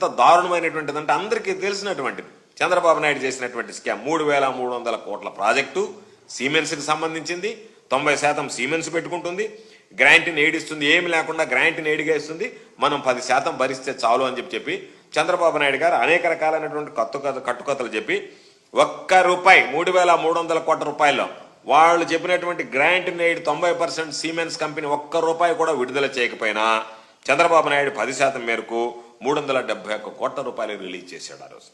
ఎంత దారుణమైనటువంటిది అంటే అందరికీ తెలిసినటువంటిది. చంద్రబాబు నాయుడు చేసినటువంటి స్కామ్ మూడు వేల మూడు వందల కోట్ల ప్రాజెక్టు సిమెంట్స్కి సంబంధించింది. తొంభై శాతం సిమెంట్స్ పెట్టుకుంటుంది. గ్రాంట్ని ఏడిస్తుంది. ఏమి లేకుండా గ్రాంట్ని ఏడిగా ఇస్తుంది మనం పది శాతం భరిస్తే చాలు అని చెప్పి చెప్పి చంద్రబాబు నాయుడు గారు అనేక రకాలైనటువంటి కత్తు కట్టుకథలు చెప్పి ఒక్క రూపాయి మూడు వేల మూడు వందల కోట్ల రూపాయల్లో వాళ్ళు చెప్పినటువంటి గ్రాంట్ నేడు తొంభై పర్సెంట్ సిమెంట్స్ కంపెనీ ఒక్క రూపాయి కూడా విడుదల చేయకపోయినా చంద్రబాబు నాయుడు పది శాతం మేరకు మూడు వందల డెబ్బై ఒక్క కోట్ల రూపాయలు రిలీజ్ చేశాడు ఆ రోజు.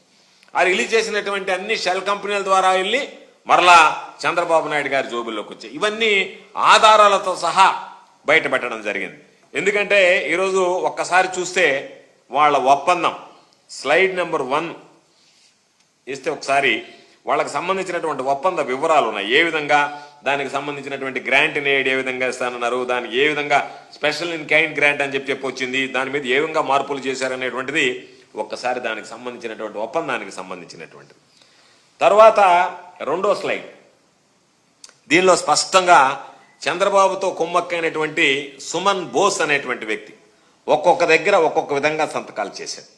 ఆ రిలీజ్ చేసినటువంటి అన్ని షెల్ కంపెనీల ద్వారా వెళ్ళి మరలా చంద్రబాబు నాయుడు గారి జోబుల్లోకి వచ్చాయి. ఇవన్నీ ఆధారాలతో సహా బయటపెట్టడం జరిగింది. ఎందుకంటే ఈరోజు ఒక్కసారి చూస్తే వాళ్ళ ఒప్పందం స్లైడ్ నెంబర్ వన్ ఇస్తే ఒకసారి వాళ్ళకి సంబంధించినటువంటి ఒప్పంద వివరాలు ఉన్నాయి. ఏ విధంగా దానికి సంబంధించినటువంటి గ్రాంట్ నేడు ఏ విధంగా ఇస్తానన్నారు? దానికి ఏ విధంగా స్పెషల్ ఇన్ కైండ్ గ్రాంట్ అని చెప్పి చెప్పి వచ్చింది? దాని మీద ఏ విధంగా మార్పులు చేశారనేటువంటిది ఒక్కసారి దానికి సంబంధించినటువంటి ఒప్పందానికి సంబంధించినటువంటిది తర్వాత రెండో స్లైడ్ దీనిలో స్పష్టంగా చంద్రబాబుతో కుమ్మక్కైనటువంటి సుమన్ బోస్ అనేటువంటి వ్యక్తి ఒక్కొక్క దగ్గర ఒక్కొక్క విధంగా సంతకాలు చేశాడు.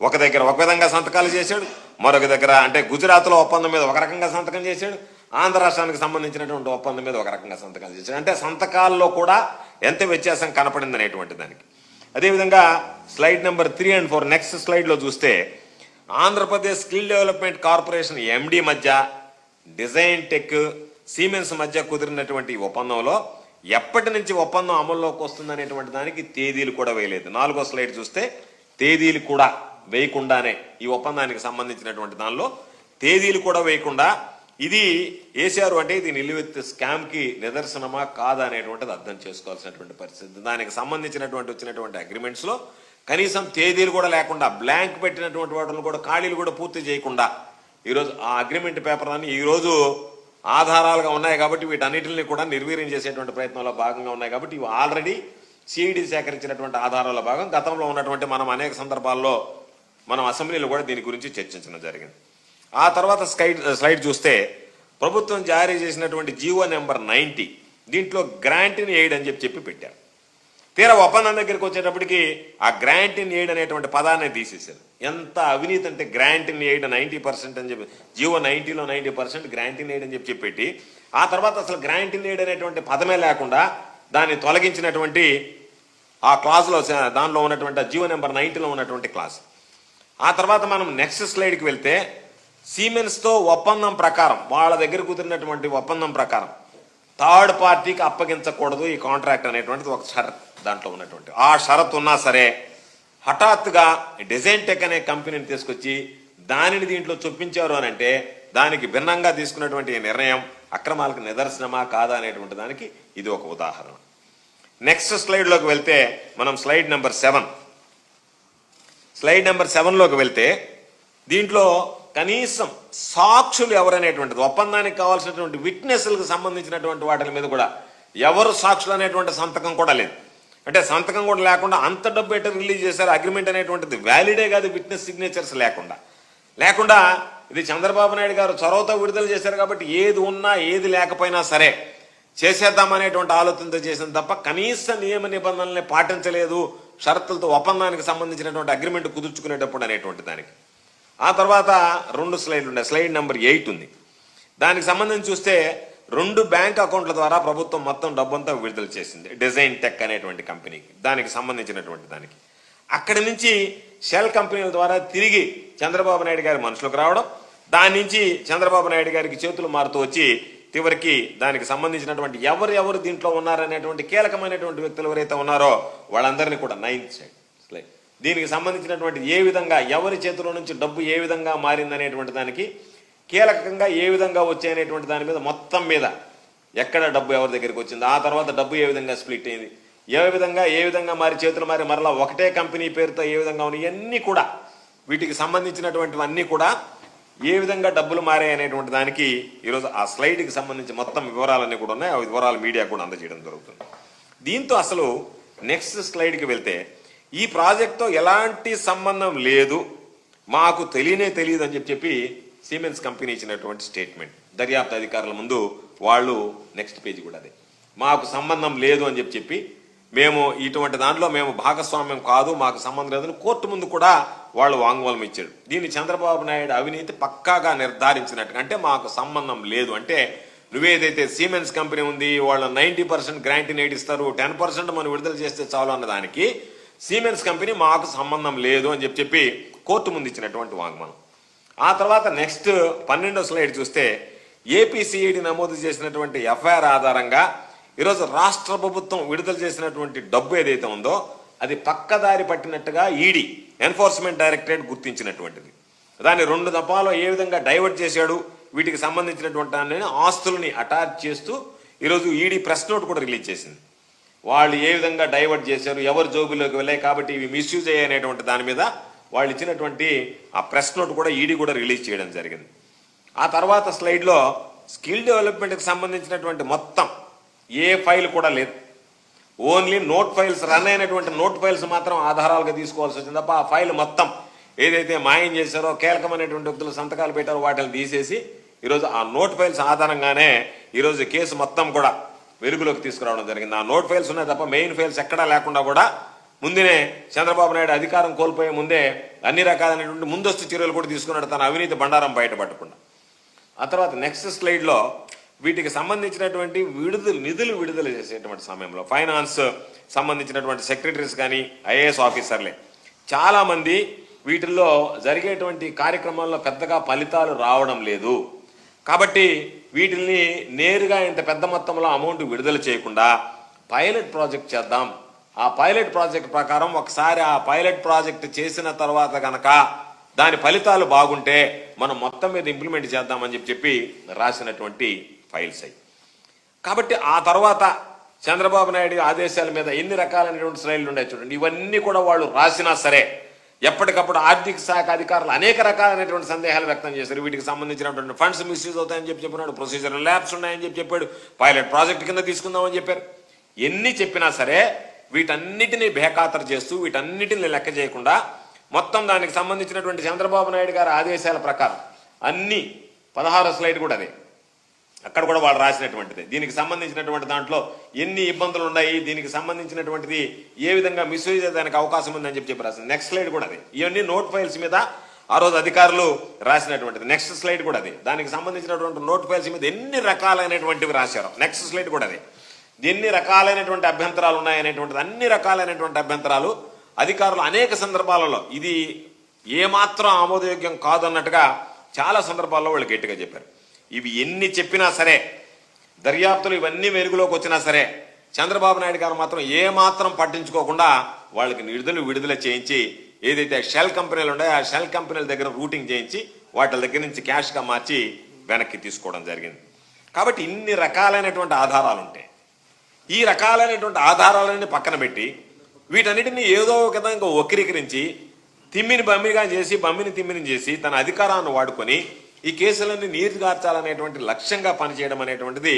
ఒక దగ్గర ఒక విధంగా సంతకాలు చేశాడు మరొక దగ్గర అంటే గుజరాత్లో ఒప్పందం మీద ఒక రకంగా సంతకం చేశాడు ఆంధ్ర రాష్ట్రానికి సంబంధించినటువంటి ఒప్పందం మీద ఒక రకంగా సంతకాలు చేశారు. అంటే సంతకాల్లో కూడా ఎంత వ్యత్యాసం కనపడింది అనేటువంటి దానికి. అదేవిధంగా slide number three and four next స్లైడ్లో చూస్తే Andhra Pradesh skill development corporation MD మధ్య డిజైన్ టెక్ సీమెన్స్ మధ్య కుదిరినటువంటి ఒప్పందంలో ఎప్పటి నుంచి ఒప్పందం అమల్లోకి వస్తుంది అనేటువంటి దానికి తేదీలు కూడా వేయలేదు. నాలుగో స్లైడ్ చూస్తే తేదీలు కూడా వేయకుండానే ఈ ఒప్పందానికి సంబంధించినటువంటి దానిలో తేదీలు కూడా వేయకుండా ఇది వేశారు అంటే ఇది నిలువెత్తు స్కామ్కి నిదర్శనమా కాదా అనేటువంటిది అర్థం చేసుకోవాల్సినటువంటి పరిస్థితి. దానికి సంబంధించినటువంటి వచ్చినటువంటి అగ్రిమెంట్స్లో కనీసం తేదీలు కూడా లేకుండా బ్లాంక్ పెట్టినటువంటి వాటిని కూడా ఖాళీలు కూడా పూర్తి చేయకుండా ఈరోజు ఆ అగ్రిమెంట్ పేపర్ అని ఈరోజు ఆధారాలుగా ఉన్నాయి కాబట్టి వీటన్నిటిని కూడా నిర్వీర్యం చేసేటువంటి ప్రయత్నంలో భాగంగా ఉన్నాయి కాబట్టి ఇవి ఆల్రెడీ సిఐడి సేకరించినటువంటి ఆధారాల భాగం. గతంలో ఉన్నటువంటి మనం అనేక సందర్భాల్లో మనం అసెంబ్లీలో కూడా దీని గురించి చర్చించడం జరిగింది. ఆ తర్వాత స్లైడ్ స్లైడ్ చూస్తే ప్రభుత్వం జారీ చేసినటువంటి జీవో నెంబర్ నైంటీ దీంట్లో గ్రాంట్ని ఎయిడ్ అని చెప్పి చెప్పి పెట్టారు. తీరా ఒప్పందం దగ్గరికి వచ్చేటప్పటికి ఆ గ్రాంట్ ఇన్ ఎయిడ్ అనేటువంటి పదాన్ని తీసేశారు. ఎంత అవినీతి అంటే grant in aid ninety percent అని చెప్పి Jio నైంటీలో ninety percent grant in aid అని చెప్పి చెప్పి ఆ తర్వాత అసలు గ్రాంట్ ఇన్ ఎయిడ్ అనేటువంటి పదమే లేకుండా దాన్ని తొలగించినటువంటి ఆ క్లాజ్లో దానిలో ఉన్నటువంటి జీవో జియో నెంబర్ నైన్టీలో ఉన్నటువంటి క్లాస్. ఆ తర్వాత మనం నెక్స్ట్ స్లైడ్కి వెళ్తే సీమెన్స్తో ఒప్పందం ప్రకారం వాళ్ళ దగ్గర కుదిరినటువంటి ఒప్పందం ప్రకారం థర్డ్ పార్టీకి అప్పగించకూడదు ఈ కాంట్రాక్ట్ అనేటువంటిది ఒక షరత్ దాంట్లో ఉన్నటువంటి. ఆ షరత్ ఉన్నా సరే హఠాత్తుగా డిజైన్ టెక్ అనే కంపెనీని తీసుకొచ్చి దానిని దీంట్లో చొప్పించారు అని అంటే దానికి భిన్నంగా తీసుకున్నటువంటి నిర్ణయం అక్రమాలకు నిదర్శనమా కాదా అనేటువంటి దానికి ఇది ఒక ఉదాహరణ. నెక్స్ట్ స్లైడ్లోకి వెళ్తే మనం slide number seven. Slide number సెవెన్లోకి వెళ్తే దీంట్లో కనీసం సాక్షులు ఎవరనేటువంటిది ఒప్పందానికి కావాల్సినటువంటి విట్నెస్లకు సంబంధించినటువంటి వాటి మీద కూడా ఎవరు సాక్షులు అనేటువంటి సంతకం కూడా లేదు. అంటే సంతకం కూడా లేకుండా అంత డబ్బు ఎట్లా రిలీజ్ చేశారు అగ్రిమెంట్ అనేటువంటిది వ్యాలిడే కాదు విట్నెస్ సిగ్నేచర్స్ లేకుండా. లేకుండా ఇది చంద్రబాబు నాయుడు గారు చొరవతో విడుదల చేశారు కాబట్టి ఏది ఉన్నా ఏది లేకపోయినా సరే చేసేద్దామనేటువంటి ఆలోచనతో చేసింది తప్ప కనీస నియమ నిబంధనల్ని పాటించలేదు షరతులతో ఒప్పందానికి సంబంధించినటువంటి అగ్రిమెంట్ కుదుర్చుకునేటప్పుడు అనేటువంటి దానికి. ఆ తర్వాత రెండు స్లైడ్లు ఉన్నాయి. స్లైడ్ నెంబర్ ఎయిట్ ఉంది. దానికి సంబంధించి చూస్తే రెండు బ్యాంక్ అకౌంట్ల ద్వారా ప్రభుత్వం మొత్తం డబ్బంతా విడుదల చేసింది. డిజైన్ టెక్ అనేటువంటి కంపెనీకి దానికి సంబంధించినటువంటి దానికి. అక్కడి నుంచి షెల్ కంపెనీల ద్వారా తిరిగి చంద్రబాబు నాయుడు గారి మనుషులకు రావడం దాని నుంచి చంద్రబాబు నాయుడు గారికి చేతులు మారుతూ వచ్చి చివరికి దానికి సంబంధించినటువంటి ఎవరు ఎవరు దీంట్లో ఉన్నారనేటువంటి కీలకమైనటువంటి వ్యక్తులు ఎవరైతే ఉన్నారో వాళ్ళందరినీ కూడా నైన్ సైడ్ స్లైడ్ దీనికి సంబంధించినటువంటి ఏ విధంగా ఎవరి చేతిలో నుంచి డబ్బు ఏ విధంగా మారిందనేటువంటి దానికి కీలకంగా ఏ విధంగా వచ్చాయనేటువంటి దాని మీద మొత్తం మీద ఎక్కడ డబ్బు ఎవరి దగ్గరికి వచ్చింది ఆ తర్వాత డబ్బు ఏ విధంగా స్ప్లిట్ అయింది ఏ విధంగా ఏ విధంగా మారి చేతులు మారి మరలా ఒకటే కంపెనీ పేరుతో ఏ విధంగా ఉన్నాయి ఇవన్నీ కూడా వీటికి సంబంధించినటువంటివన్నీ కూడా ఏ విధంగా డబ్బులు మారాయి అనేటువంటి దానికి ఈరోజు ఆ స్లైడ్కి సంబంధించి మొత్తం వివరాలన్నీ కూడా ఉన్నాయి. ఆ వివరాలు మీడియా కూడా అందజేయడం జరుగుతుంది. దీంతో అసలు నెక్స్ట్ స్లైడ్కి వెళ్తే ఈ ప్రాజెక్ట్తో ఎలాంటి సంబంధం లేదు. మాకు తెలియనే తెలియదు అని చెప్పి సిమెంట్స్ సిమెన్స్ కంపెనీ ఇచ్చినటువంటి స్టేట్మెంట్ దర్యాప్తు అధికారుల ముందు వాళ్ళు నెక్స్ట్ పేజీ కూడా అదే. మాకు సంబంధం లేదు అని చెప్పి చెప్పి మేము ఇటువంటి దాంట్లో మేము భాగస్వామ్యం కాదు మాకు సంబంధం లేదని కోర్టు ముందు కూడా వాళ్ళు వాంగ్మూలం ఇచ్చారు. దీన్ని చంద్రబాబు నాయుడు అవినీతి పక్కాగా నిర్ధారించినట్టు అంటే మాకు సంబంధం లేదు అంటే నువ్వేదైతే సిమెంట్స్ కంపెనీ ఉంది వాళ్ళ నైంటీ పర్సెంట్ గ్రాంటీ నేడిస్తారు టెన్ పర్సెంట్ మనం విడుదల చేస్తే చాలు అన్న సీమెన్స్ కంపెనీ మాకు సంబంధం లేదు అని చెప్పి చెప్పి కోర్టు ముందు ఇచ్చినటువంటి వాగ్మనం. ఆ తర్వాత నెక్స్ట్ పన్నెండో స్లైడ్ చూస్తే ఏపీసీఈడి నమోదు చేసినటువంటి ఎఫ్ఐఆర్ ఆధారంగా ఈరోజు రాష్ట్ర ప్రభుత్వం విడుదల చేసినటువంటి డబ్బు ఏదైతే ఉందో అది పక్కదారి పట్టినట్టుగా ఈడీ ఎన్ఫోర్స్మెంట్ డైరెక్టరేట్ గుర్తించినటువంటిది. దాన్ని రెండు దఫాలో ఏ విధంగా డైవర్ట్ చేశాడు వీటికి సంబంధించినటువంటి దాన్ని ఆస్తుల్ని అటాచ్ చేస్తూ ఈరోజు ఈడీ ప్రెస్ నోట్ కూడా రిలీజ్ చేసింది. వాళ్ళు ఏ విధంగా డైవర్ట్ చేశారు ఎవరు జోబులోకి వెళ్ళాయి కాబట్టి ఇవి మిస్యూజ్ అయ్యాయనేటువంటి దాని మీద వాళ్ళు ఇచ్చినటువంటి ఆ ప్రెస్ నోట్ కూడా ఈడీ కూడా రిలీజ్ చేయడం జరిగింది. ఆ తర్వాత స్లైడ్లో స్కిల్ డెవలప్మెంట్కి సంబంధించినటువంటి మొత్తం ఏ ఫైల్ కూడా లేదు. ఓన్లీ నోట్ ఫైల్స్ రన్ అయినటువంటి నోట్ ఫైల్స్ మాత్రం ఆధారాలుగా తీసుకోవాల్సి వచ్చింది తప్ప ఆ ఫైల్ మొత్తం ఏదైతే మాయం చేశారో కీలకమైనటువంటి వ్యక్తులు సంతకాలు పెట్టారో వాటిని తీసేసి ఈరోజు ఆ నోట్ ఫైల్స్ ఆధారంగానే ఈరోజు కేసు మొత్తం కూడా వెలుగులోకి తీసుకురావడం జరిగింది. ఆ నోట్ ఫైల్స్ ఉన్నాయి తప్ప మెయిన్ ఫైల్స్ ఎక్కడా లేకుండా కూడా ముందునే చంద్రబాబు నాయుడు అధికారం కోల్పోయే ముందే అన్ని రకాలైనటువంటి ముందస్తు చర్యలు కూడా తీసుకున్నాడు తన అవినీతి బండారం బయటపడకుండా ఆ తర్వాత నెక్స్ట్ స్లైడ్లో వీటికి సంబంధించినటువంటి విడుదల నిధులు విడుదల చేసేటువంటి సమయంలో ఫైనాన్స్ సంబంధించినటువంటి సెక్రటరీస్ కానీ ఐఏఎస్ ఆఫీసర్లే చాలామంది వీటిల్లో జరిగేటువంటి కార్యక్రమాల్లో పెద్దగా ఫలితాలు రావడం లేదు. కాబట్టి వీటిని నేరుగా ఇంత పెద్ద మొత్తంలో అమౌంట్ విడుదల చేయకుండా పైలట్ ప్రాజెక్ట్ చేద్దాం. ఆ పైలట్ ప్రాజెక్ట్ ప్రకారం ఒకసారి ఆ పైలట్ ప్రాజెక్ట్ చేసిన తర్వాత గనక దాని ఫలితాలు బాగుంటే మనం మొత్తం మీద ఇంప్లిమెంట్ చేద్దామని చెప్పి చెప్పి రాసినటువంటి ఫైల్స్ అయ్యి కాబట్టి ఆ తర్వాత చంద్రబాబు నాయుడు ఆదేశాల మీద ఎన్ని రకాలైనటువంటి స్లైడ్లు ఉన్నాయి చూడండి. ఇవన్నీ కూడా వాళ్ళు రాసినా సరే ఎప్పటికప్పుడు ఆర్థిక శాఖ అధికారులు అనేక రకాలైనటువంటి సందేహాలు వ్యక్తం చేశారు. వీటికి సంబంధించినటువంటి ఫండ్స్ మిస్యూజ్ అవుతాయని చెప్పి చెప్పినాడు. ప్రొసీజర్ ల్యాబ్స్ ఉన్నాయని చెప్పి చెప్పాడు. పైలట్ ప్రాజెక్ట్ కింద తీసుకుందామని చెప్పారు. ఎన్ని చెప్పినా సరే వీటన్నిటిని బేఖాతరు చేస్తూ వీటన్నిటిని లెక్క చేయకుండా మొత్తం దానికి సంబంధించినటువంటి చంద్రబాబు నాయుడు గారి ఆదేశాల ప్రకారం అన్ని పదహారో స్లైడ్ కూడా అదే. అక్కడ కూడా వాళ్ళు రాసినటువంటిది. దీనికి సంబంధించినటువంటి దాంట్లో ఎన్ని ఇబ్బందులు ఉన్నాయి దీనికి సంబంధించినటువంటిది ఏ విధంగా మిస్యూజ్ అయ్యేదానికి అవకాశం ఉందని చెప్పి చెప్పి రాసింది నెక్స్ట్ స్లైడ్ కూడా అది. ఇవన్నీ నోట్ ఫైల్స్ మీద ఆ రోజు అధికారులు రాసినటువంటిది. నెక్స్ట్ స్లైడ్ కూడా అది. దానికి సంబంధించినటువంటి నోట్ ఫైల్స్ మీద ఎన్ని రకాలైనటువంటివి రాశారు? నెక్స్ట్ స్లైడ్ కూడా అది. ఎన్ని రకాలైనటువంటి అభ్యంతరాలు ఉన్నాయనేటువంటిది అన్ని రకాలైనటువంటి అభ్యంతరాలు అధికారులు అనేక సందర్భాలలో ఇది ఏమాత్రం ఆమోదయోగ్యం కాదన్నట్టుగా చాలా సందర్భాల్లో వాళ్ళు గట్టిగా చెప్పారు. ఇవి ఎన్ని చెప్పినా సరే దర్యాప్తులు ఇవన్నీ వెలుగులోకి వచ్చినా సరే చంద్రబాబు నాయుడు గారు మాత్రం ఏ మాత్రం పట్టించుకోకుండా వాళ్ళకి విడుదల విడుదల చేయించి ఏదైతే షెల్ కంపెనీలు ఉన్నాయో ఆ షెల్ కంపెనీల దగ్గర రూటింగ్ చేయించి వాటి దగ్గర నుంచి క్యాష్గా మార్చి వెనక్కి తీసుకోవడం జరిగింది. కాబట్టి ఇన్ని రకాలైనటువంటి ఆధారాలు ఉంటాయి. ఈ రకాలైనటువంటి ఆధారాలన్నీ పక్కన పెట్టి వీటన్నిటిని ఏదో ఒక విధంగా వక్రీకరించి తిమ్మిని బమ్మిగా చేసి బమ్మిని తిమ్మిని చేసి తన అధికారాన్ని వాడుకొని ఈ కేసులన్నీ నీరుగార్చాలనేటువంటి లక్ష్యంగా పనిచేయడం అనేటువంటిది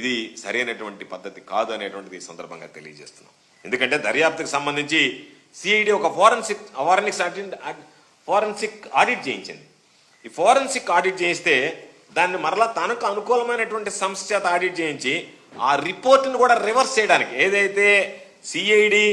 ఇది సరైనటువంటి పద్ధతి కాదు అనేటువంటిది సందర్భంగా తెలియజేస్తున్నాం. ఎందుకంటే దర్యాప్తుకు సంబంధించి సిఐడి ఒక ఫోరెన్సిక్ ఫోరెన్సిక్ ఫోరెన్సిక్ ఆడిట్ చేయించింది. ఈ ఫోరెన్సిక్ ఆడిట్ చేయిస్తే దాన్ని మరలా తనకు అనుకూలమైనటువంటి సంస్థ చేత ఆడిట్ చేయించి ఆ రిపోర్ట్ని కూడా రివర్స్ చేయడానికి ఏదైతే సిఐడి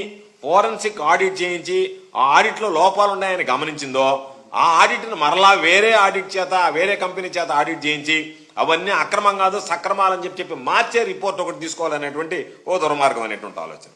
ఫోరెన్సిక్ ఆడిట్ చేయించి ఆ ఆడిట్లో లోపాలు ఉన్నాయని గమనించిందో ఆ ఆడిట్ను మరలా వేరే ఆడిట్ చేత వేరే కంపెనీ చేత ఆడిట్ చేయించి అవన్నీ అక్రమం కాదు సక్రమాలని చెప్పి చెప్పి మార్చే రిపోర్ట్ ఒకటి తీసుకోవాలనేటువంటి ఓ దుర్మార్గం అనేటువంటి ఆలోచన.